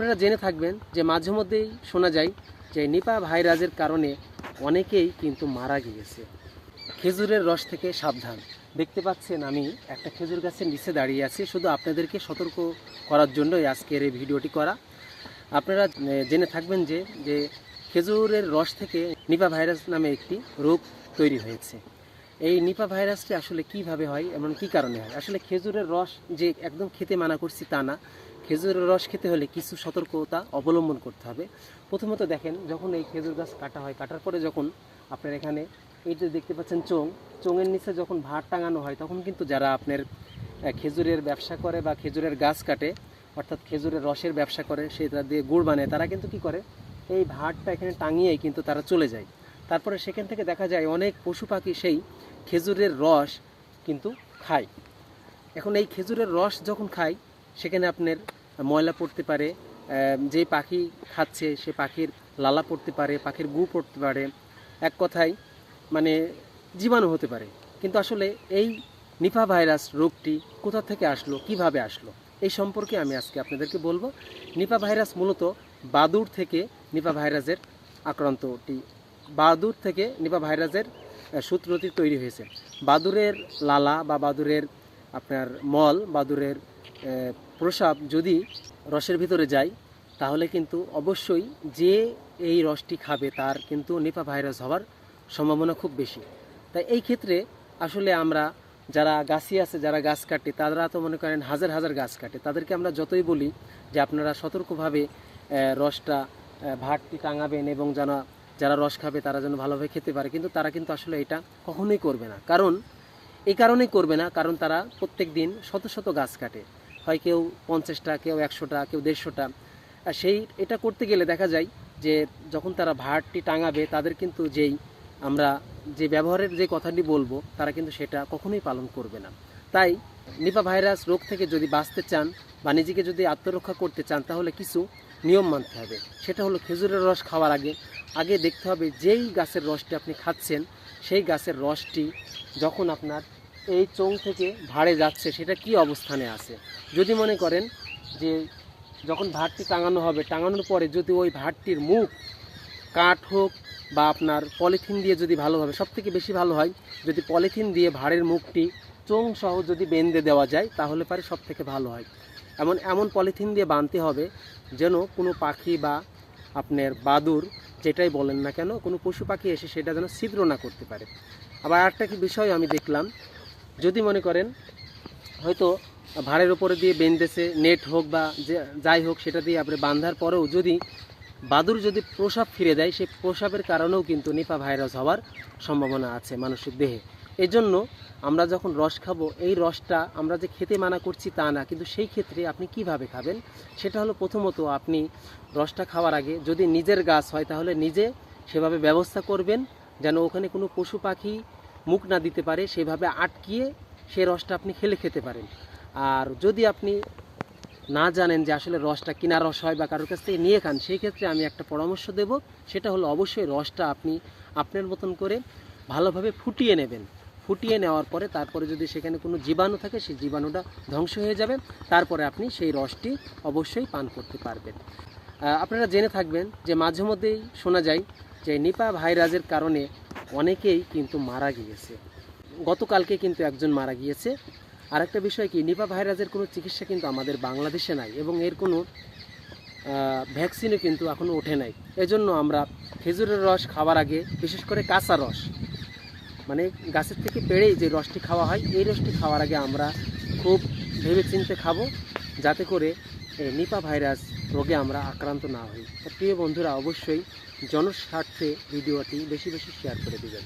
আপনারা জেনে থাকবেন যে মাঝে মধ্যেই শোনা যায় যে নিপা ভাইরাসের কারণে অনেকেই কিন্তু মারা গিয়েছে। খেজুরের রস থেকে সাবধান। দেখতে পাচ্ছেন আমি একটা খেজুর গাছের নিচে দাঁড়িয়ে আছি। শুধু আপনাদেরকে সতর্ক করার জন্যই আজকের এই ভিডিওটি করা। আপনারা জেনে থাকবেন যে যে খেজুরের রস থেকে নিপা ভাইরাস নামে একটি রোগ তৈরি হয়েছে। এই নিপা ভাইরাসটি আসলে কীভাবে হয়, এমন কি কারণে হয়? আসলে খেজুরের রস যে একদম খেতে মানা করছি তা না। খেজুরের রস খেতে হলে কিছু সতর্কতা অবলম্বন করতে হবে। প্রথমত দেখেন, যখন এই খেজুর গাছ কাটা হয়, কাটার পরে যখন আপনার এখানে এই যে দেখতে পাচ্ছেন চোং চোঙের নিচে যখন ভাত টাঙানো হয়, তখন কিন্তু যারা আপনার খেজুরের ব্যবসা করে বা খেজুরের গাছ কাটে, অর্থাৎ খেজুরের রসের ব্যবসা করে, সেটা দিয়ে গুড় বানায়, তারা কিন্তু কি করে? এই ভাতটা এখানে টাঙিয়েই কিন্তু তারা চলে যায়। তারপরে সেখান থেকে দেখা যায় অনেক পশু পাখি সেই খেজুরের রস কিন্তু খায়। এখন এই খেজুরের রস যখন খায় সেখানে আপনার ময়লা পড়তে পারে যে পাখি খাচ্ছে সে পাখির লালা পড়তে পারে, পাখির গু পড়তে পারে। এক কথায় মানে জীবাণু হতে পারে। কিন্তু আসলে এই নিফা ভাইরাস রোগটি কোথা থেকে আসলো, কীভাবে আসলো, এই সম্পর্কে আমি আজকে আপনাদেরকে বলব। নিপা ভাইরাস মূলত বাদুর থেকে নিপা ভাইরাসের আক্রান্তটি বাদুর থেকে নিপা ভাইরাসের সূত্রটি তৈরি হয়েছে। বাদুরের লালা বা বাদুরের আপনার মল বাদুরের প্রসাব যদি রসের ভিতরে যায়, তাহলে কিন্তু অবশ্যই যে এই রসটি খাবে তার কিন্তু নিপা ভাইরাস হওয়ার সম্ভাবনা খুব বেশি। তাই এই ক্ষেত্রে আসলে আমরা যারা গাছি আছে, যারা গাছ কাটে, তারা তো মনে করেন হাজার হাজার গাছ কাটে। তাদেরকে আমরা যতই বলি যে আপনারা সতর্কভাবে রসটা ভাতটি টাঙাবেন এবং যেন যারা রস খাবে তারা যেন ভালোভাবে খেতে পারে। কিন্তু তারা কিন্তু আসলে এটা কখনোই করবে না। কারণ এই কারণেই করবে না, কারণ তারা প্রত্যেক দিন শত শত গাছ কাটে। হয় কেউ পঞ্চাশটা, কেউ একশোটা, কেউ দেড়শোটা। আর সেই, এটা করতে গেলে দেখা যায় যে যখন তারা ভাড়টি টাঙাবে, তাদের কিন্তু যেই আমরা যে ব্যবহারের যে কথাটি বলব, তারা কিন্তু সেটা কখনোই পালন করবে না। তাই নিপা ভাইরাস রোগ থেকে যদি বাঁচতে চান বা নিজেকে যদি আত্মরক্ষা করতে চান, তাহলে কিছু নিয়ম মানতে হবে। সেটা হলো খেজুরের রস খাওয়ার আগে আগে দেখতে হবে যেই গাছের রসটি আপনি খাচ্ছেন, সেই গাছের রসটি যখন আপনার এই চোং থেকে ভাড়ে যাচ্ছে, সেটা কি অবস্থানে আছে? যদি মনে করেন যে যখন ভাতটি টাঙানো হবে, টাঙানোর পরে যদি ওই ভাতটির মুখ কাঠ হোক বা আপনার পলিথিন দিয়ে যদি ভালোভাবে সব থেকে বেশি ভালো হয় যদি পলিথিন দিয়ে ভাড়ের মুখটি চোং সহ যদি বেঁধে দেওয়া যায়, তাহলে পারে সব থেকে ভালো হয়। এমন এমন পলিথিন দিয়ে বাঁধতে হবে যেন কোনো পাখি বা আপনার বাদুর যেটাই বলেন না কেন, কোনো পশু পাখি এসে সেটা যেন ছিদ্র না করতে পারে। আবার আরেকটা কি বিষয় আমি দেখলাম, যদি মনে করেন হয়তো ভাড়ের ওপরে দিয়ে বেঁধেছে নেট হোক বা যাই হোক সেটা দিয়ে আপনি বাঁধার পরেও যদি বাদুর যদি প্রসাব ফিরে দেয়, সেই প্রসাবের কারণেও কিন্তু নিপা ভাইরাস হওয়ার সম্ভাবনা আছে মানুষের দেহে। এজন্য আমরা যখন রস খাব, এই রসটা আমরা যে খেতে মানা করছি তা না, কিন্তু সেই ক্ষেত্রে আপনি কীভাবে খাবেন? সেটা হলো প্রথমত আপনি রসটা খাওয়ার আগে যদি নিজের গাছ হয়, তাহলে নিজে সেভাবে ব্যবস্থা করবেন, যেন ওখানে কোনো পশু পাখি মুখ না দিতে পারে, সেভাবে আটকিয়ে সেই রসটা আপনি খেলে খেতে পারেন। আর যদি আপনি না জানেন যে আসলে রসটা কিনা রস হয় বা কারোর কাছ থেকে নিয়ে খান, সেই ক্ষেত্রে আমি একটা পরামর্শ দেব। সেটা হলো অবশ্যই রসটা আপনি আপনার মতন করে ভালোভাবে ফুটিয়ে নেবেন। ফুটিয়ে নেওয়ার পরে তারপরে যদি সেখানে কোনো জীবাণু থাকে, সেই জীবাণুটা ধ্বংস হয়ে যাবে। তারপরে আপনি সেই রসটি অবশ্যই পান করতে পারবেন। আপনারা জেনে থাকবেন যে মাঝে মধ্যেই শোনা যায় যে নিপা ভাইরাসের কারণে অনেকেই কিন্তু মারা গিয়েছে। গতকালকে কিন্তু একজন মারা গিয়েছে। আরেকটা বিষয় কি, নিপা ভাইরাসের কোনো চিকিৎসা কিন্তু আমাদের বাংলাদেশে নাই এবং এর কোনো ভ্যাকসিনও কিন্তু এখনও ওঠে নাই। এজন্য আমরা খেজুরের রস খাওয়ার আগে, বিশেষ করে কাঁচা রস মানে গাছের থেকে পেড়েই যে রসটি খাওয়া হয়, এই রসটি খাওয়ার আগে আমরা খুব ভেবে চিনতে খাব, যাতে করে এই নিপা ভাইরাস রোগে আমরা আক্রান্ত না হই। প্রিয় বন্ধুরা, অবশ্যই জনস্বার্থে ভিডিওটি বেশি বেশি শেয়ার করে দেবেন।